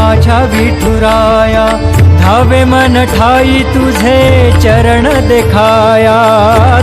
माझ्या विठुराया धावे मन ठाई तुझे चरण देखाया.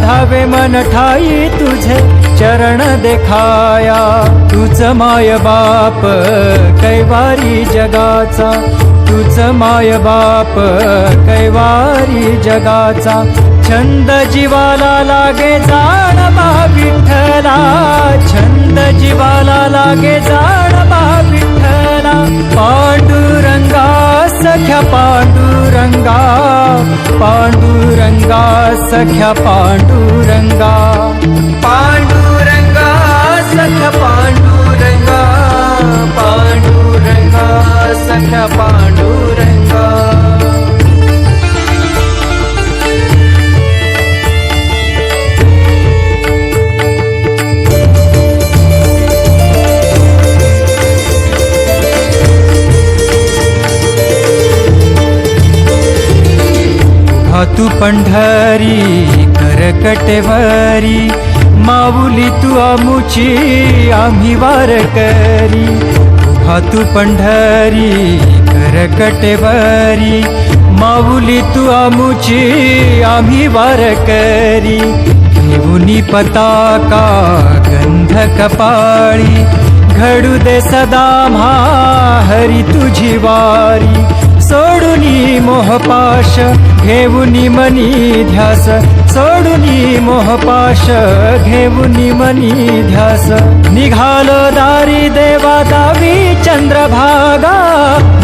धावे मन ठाई तुझे चरण देखाया. तुझ माय बाप कैवारी जगाचा. तुझ माय बाप कैवारी जगाचा. छंद जीवाला लागे जाण बा विठ्ठला. छंद जीवाला लागे जाण बा पांडुरंगा सख्या पांडुरंगा पांडुरंगा सख्या पांडुरंगा। पांडुरंगा सख्या पांडुरंगा पांडुरंगा सख्या पांडुरंगा। तू पंढरी करकटेवरी माऊली तू आमुची आम्ही वार करी हा तू पंढरी करकटेवरी माऊली तू आमुची आम्ही वार करी घेऊनी पताका गंध कपाळी घडू दे सदा म्हा हरी तुझी वारी. सोडुनी मोहपाश घेऊनी मनी ध्यास. सोडुनी मोहपाश घेऊनी मनी ध्यास. निघाल दारी देवा दावी चंद्रभागा.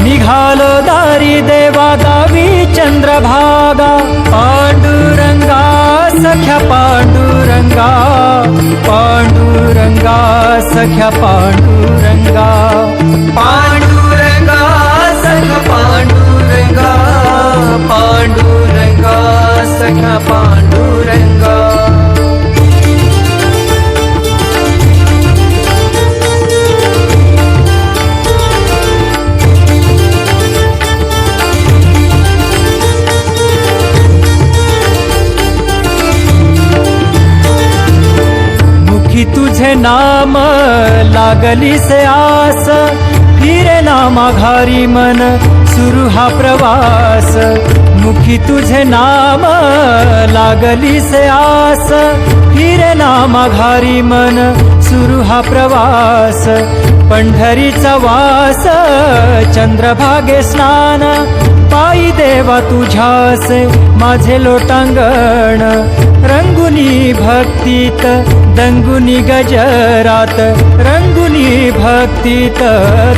निघाल दारी देवा दावी चंद्रभागा. पांडुरंगा सख्या पांडुरंगा. पांडुरंगा सख्या पांडुरंगा. पांडुरंगा पांडुरंगा सखा पांडुरंगा. मुखी तुझे नाम लागली से आस फिरे नामा घारी मन सुरू हा प्रवास. मुखी तुझे नाम लागली से आस. फिरे नामा घारी मन सुरू हा प्रवास. पंढरीचा वास चंद्रभागे स्नान. पायी देवा तुझ्यासे माझे लोटांगण. रंगुनी भक्तीत दंगुनी गजरात. रंगुनी भक्तीत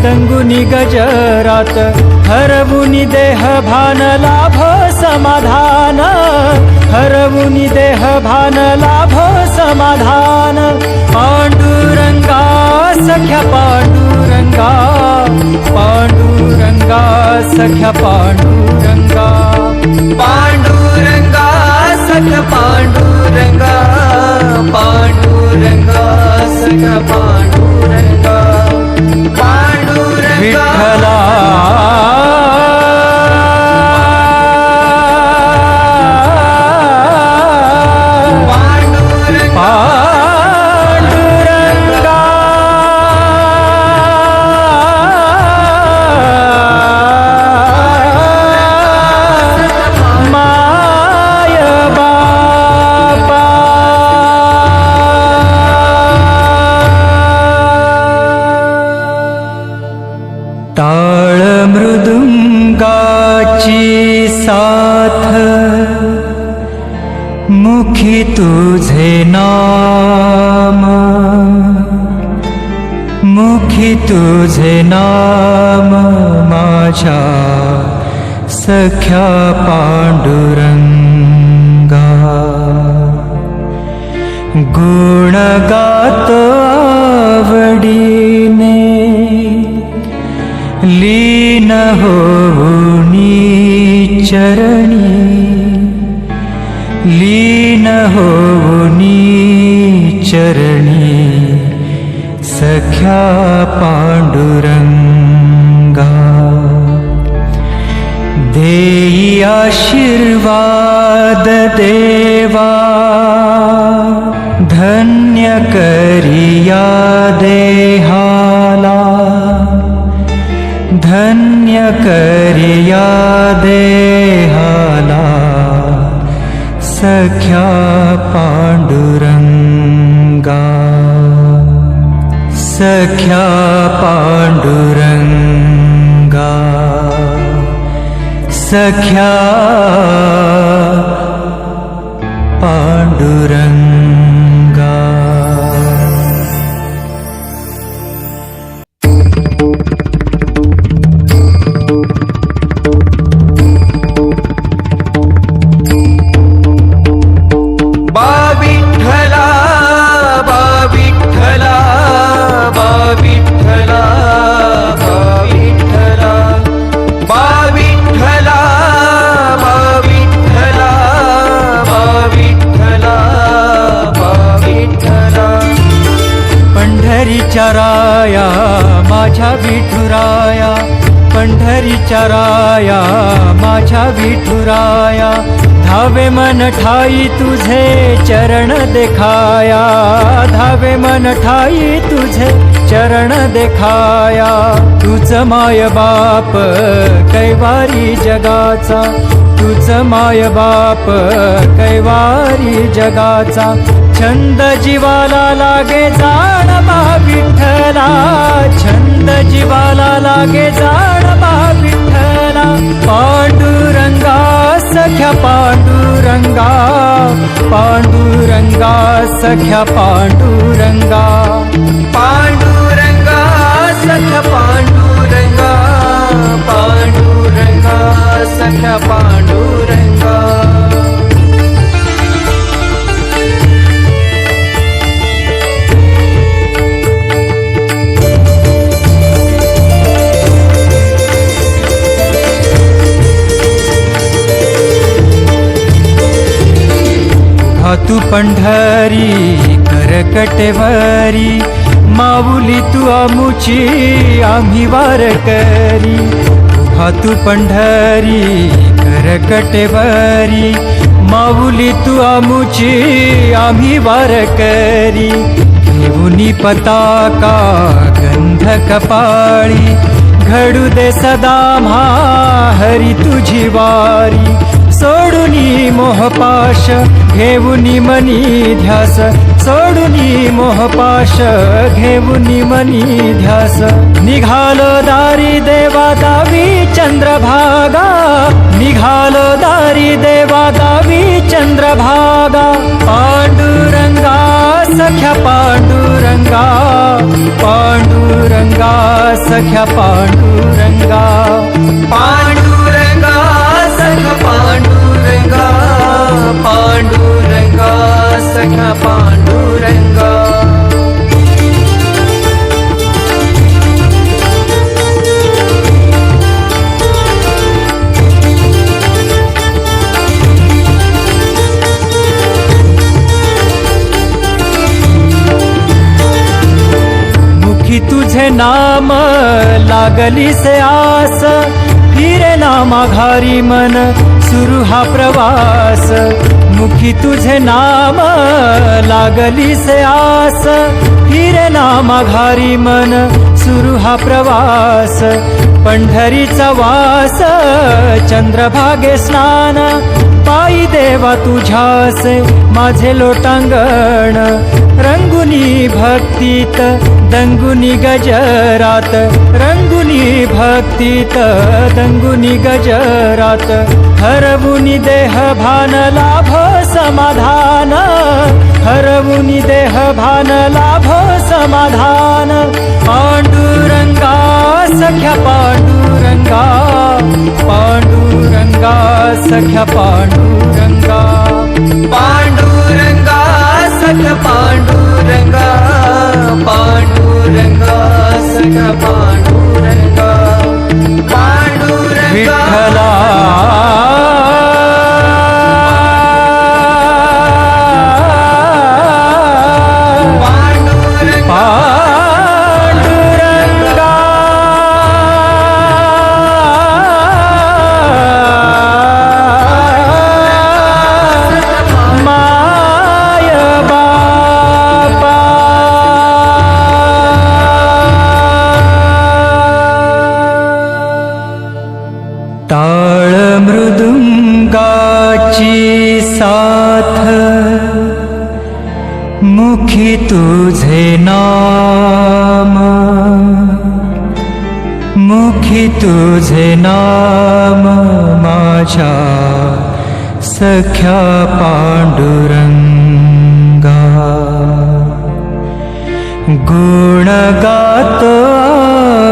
दंगुनी गजरात. हरवुनी देह भान लाभ समाधान। हरवुनी देह भान लाभ समाधान। पाण्डुरङ्गा सख्य पाण्डुरङ्गा पाण्डुरङ्गा सख्य पाण्डुरङ्गा पाण्डुरङ्गा सख्य पाण्डुरङ्गा पाण्डुरङ्गा सख्य पाण्डुरङ्गा पथ। मुखी तुझे नाम। मुखी तुझे नाम। माझ्या सख्या पाण्डुरङ्गा गुणगात आवडीने लीन होऊनी चरणी। लीन होनी चरणी। सख्या पांडुरंगा। देई आशीर्वाद देवा। धन्य करिया देहाला धन्य करिया देहाला सख्या पांडुरंगा। सख्या पांडुरंगा। सख्या पांडुरंगा चराया माझ्या विठुराया धावे मन ठाई तुझे चरण देखाया. धावे मन ठाई तुझे चरण देखाया. तुझ माय बाप कैवारी जगाचा. तुझ माय बाप कैवारी जगाचा. छंद जीवाला लागे जाण बा विठ्ठला छंद जीवाला लागे जाण बा पांडुरंगा सख्या पांडुरंगा पांडुरंगा सख्या पांडुरंगा। पांडुरंगा सख्या पांडुरंगा पांडुरंगा सख्या पांडुरंगा। तू पंढरी करकटवारी माऊली तू आमुची आम्ही वार करी तू पंढरी करकटवारी माऊली तू आमुची आम्ही वार करी घेऊनी पताका गंध कपाळी घडू दे सदा म्हा हरी तुझी वारी. सोडुनी मोहपाश घेऊनी मनी ध्यास. सोडुनी मोहपाश घेऊनी मनी ध्यास. निघाल दारी देवा दावी चंद्रभागा. निघाल दारी देवा दावी चंद्रभागा. पांडुरंगा सख्या पांडुरंगा. पांडुरंगा सख्या पांडुरंगा. पांडु पांडुरंगा सख्या पांडुरंगा. मुखी तुझे नाम लागली से आस फिरे नामा घारी मन. सुरू हा प्रवास. मुखी तुझे नाम लागली से आस. फिरे माघारी मन सुरू हा प्रवास. पंढरीचा वास चंद्रभागे स्नान. पायी देवा तुझ्यासे माझे लोटांगण. रंगुनी भक्तीत दंगुनी गजरात. रंगुनी भक्तीत दंगुनी गजरात. हरवुनी देह भान लाभ समाधान हरवुनी देह भान लाभो समाधान. पाण्डुरङ्गा सख्य पाण्डुरङ्गा पाण्डुरङ्गा सख्य पाण्डुरङ्गा पाण्डुरङ्गा सख्य पाण्डुरङ्गा पाण्डुरङ्गा सख्य मुखी तुझे नाम। मुखी तुझे नाम माझ्या सख्या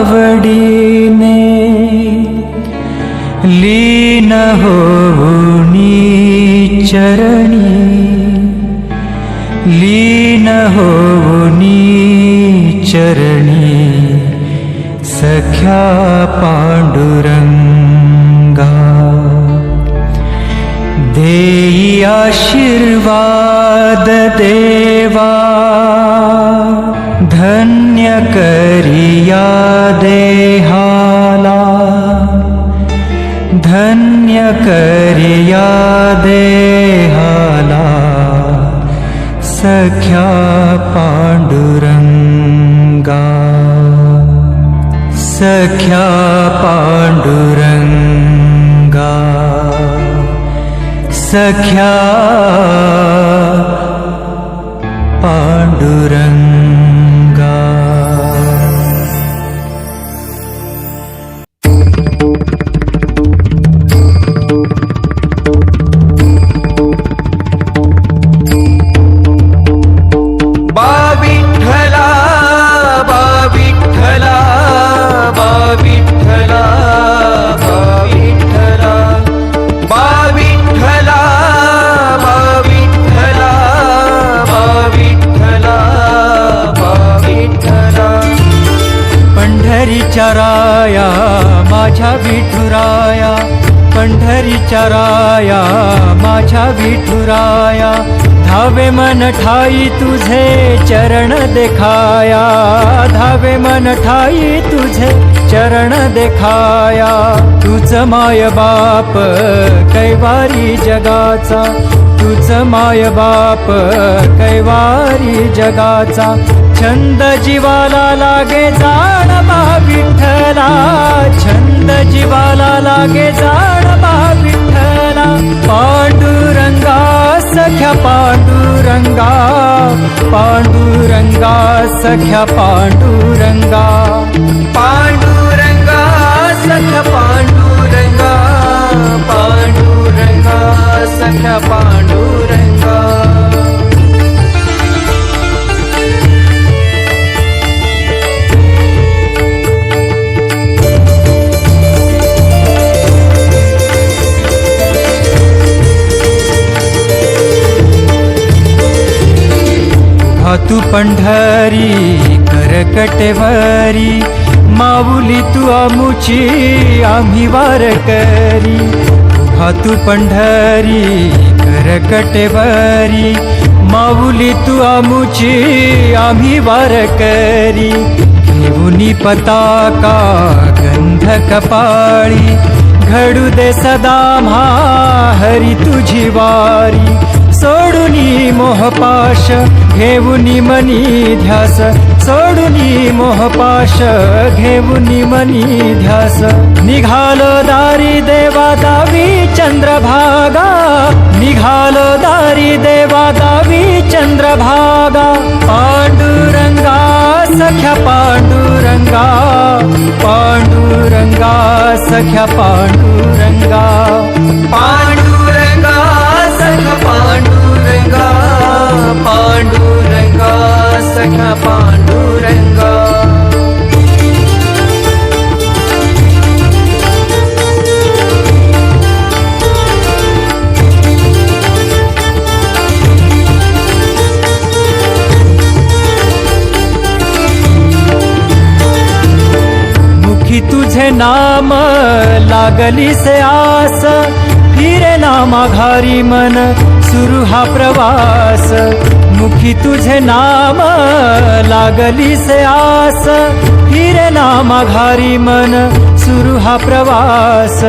आवडीने लीन होऊनी चरणी होनी चरणी सख्या पाण्डुरङ्गा देयि आशीर्वाद देवा धन्यकरिया देहाला। धन्यकरिया देहाला। सख्या पाण्डुरङ्गा सख्या पाण्डुरङ्गा सख्या पाण्डुरङ्गा धावे मन ठाई तुझे चरण देखाया धावे मन ठाई तुझे चरण देखाया तुझ माय बाप कैवारी जगाचा तुझ माय बाप कैवारी जगाचा छंद जीवाला लागे जाण बा विठ्ठला छंद जीवाला लागे जाण बा विठ्ठला पांडुरंगा सख्या पांडुरंगा पांडुरंगा सख्या पांडुरंगा। पांडुरंगा तू पंढरी करकटवारी माऊली तू आमुची आम्ही वारकरी. करी तू पंढरी करकटवारी माऊली तू आमुची आम्ही वारकरी. घेऊनी पताका गंध कपाळी घडू दे सदा म्हा हरी तुझी वारी. सोडुनी मोहपाश घेऊनी मनी ध्यास. सोडुनी मोहपाश घेऊनी मनी ध्यास. निघाल दारी देवा दावी चंद्रभागा. निघाल दारी देवा दावी चंद्रभागा. पांडुरंगा सख्या पांडुरंगा. पांडुरंगा सख्या पांडुरंगा. पांडुरंगा सख मुखी तुझे नाम लागली से आस फिरे नामा घारी मन। सुरू हा प्रवास. मुखी तुझे नाम लागली से आस. फिरे नामा घारी मन सुरू हा प्रवास.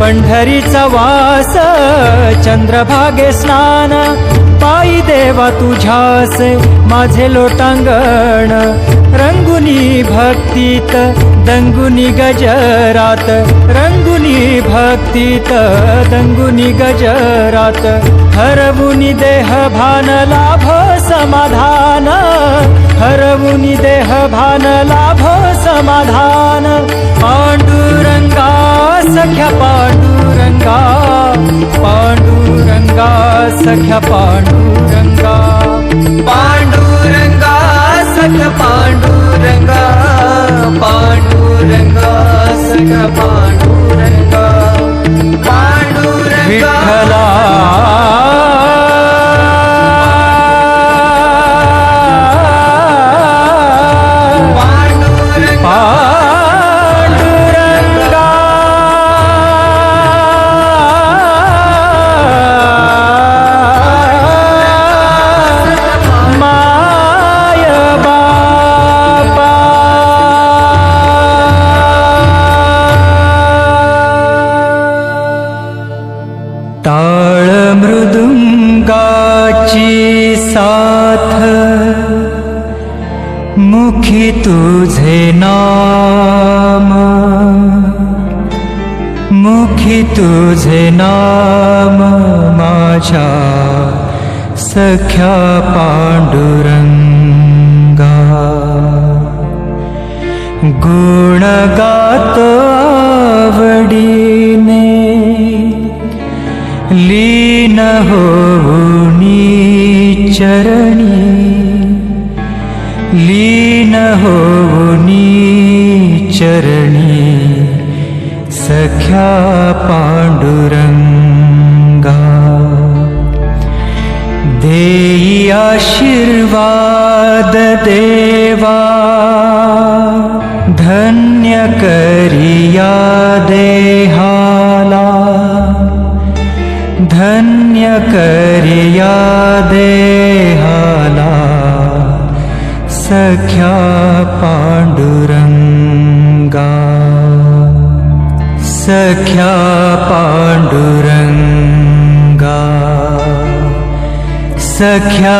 पंढरीचा वास चंद्रभागे स्नान. पायी देवा तुझ्यासे माझे लोटांगण. रंगुनी भक्तीत दंगुनी गजरात. रंग भक्तीत दंगुनी गजरात हरवुनी देह भान लाभ समाधान हरवुनी देह भान लाभ समाधान। पांडुरंगा सख्या पांडुरंगा पांडुरंगा सख्या पांडुरंगा। पांडुरंगा सख्य पांडुरंगा पांडुरंगा सख पांडुरंगा। पांडुरंगा मुखी तुझे नाम माझ्या सख्या पांडुरंगा. गुण गात आवडीने लीन होऊनी चरणी. लीन होऊनी चरणी सख्या पाण्डुरङ्गा देयि आशीर्वाद देवा धन्यकरिया देहाला। धन्यकरिया देहाला सख्या पाण्डुर सख्या पांडुरंगा। सख्या